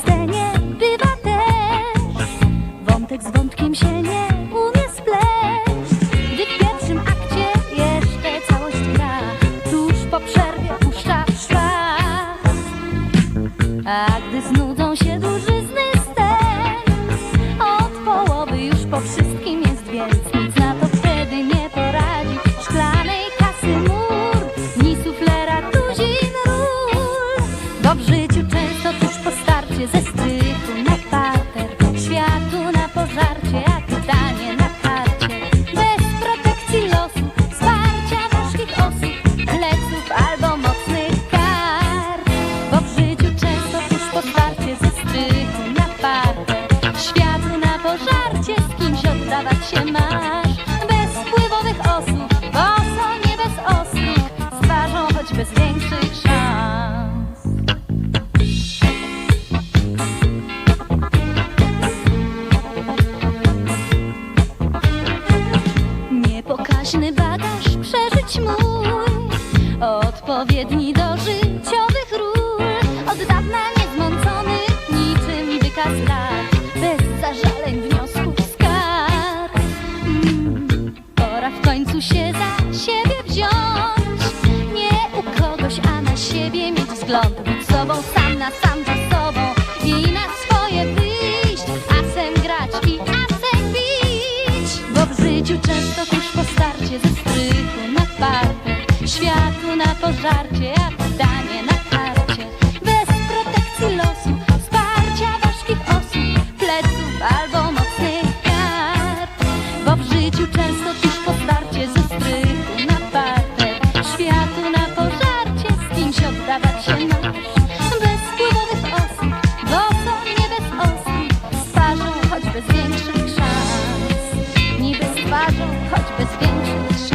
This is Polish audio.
scenie bywa też. Wątek z wątkiem się nie umie spleść. Gdy w pierwszym akcie jeszcze całość gra Tuż po przerwie puszcza szlak A gdy znudzą się dużyzny stek Od połowy już po wszystkim jest więc Nic na to wtedy nie poradzi Szklanej kasy mur Ni suflera tuzin ról. Dobrze się ze strychu na pater, światu na pożarcie, a pytanie na karcie. Bez protekcji losu, wsparcia ważkich osób, pleców albo mocnych kar. Bo w życiu często tuż po starcie ze strychu na pater, światu na pożarcie, z kimś oddawać się masz. Bez wpływowych osób, bo są nie bez osób, z twarzą choć bez. liczny bagaż przeżyć mój, odpowiedni do życiowych ról, od dawna niezmącony niczym wykaz lat, bez zażaleń wniosków skarg. Mm, pora w końcu się za siebie wziąć, nie u kogoś, a na siebie mieć wzgląd, być sobą sam na sam ze sobą. I na swoje wyjść, asem grać i asem bić, bo w życiu często tuż po starcie Ze strychu na parter Światu na pożarcie Jak danie na karcie Bez protekcji losu Wsparcia ważkich osób Pleców albo mocnych kart. Bo w życiu często tuż po starcie touch biscuits.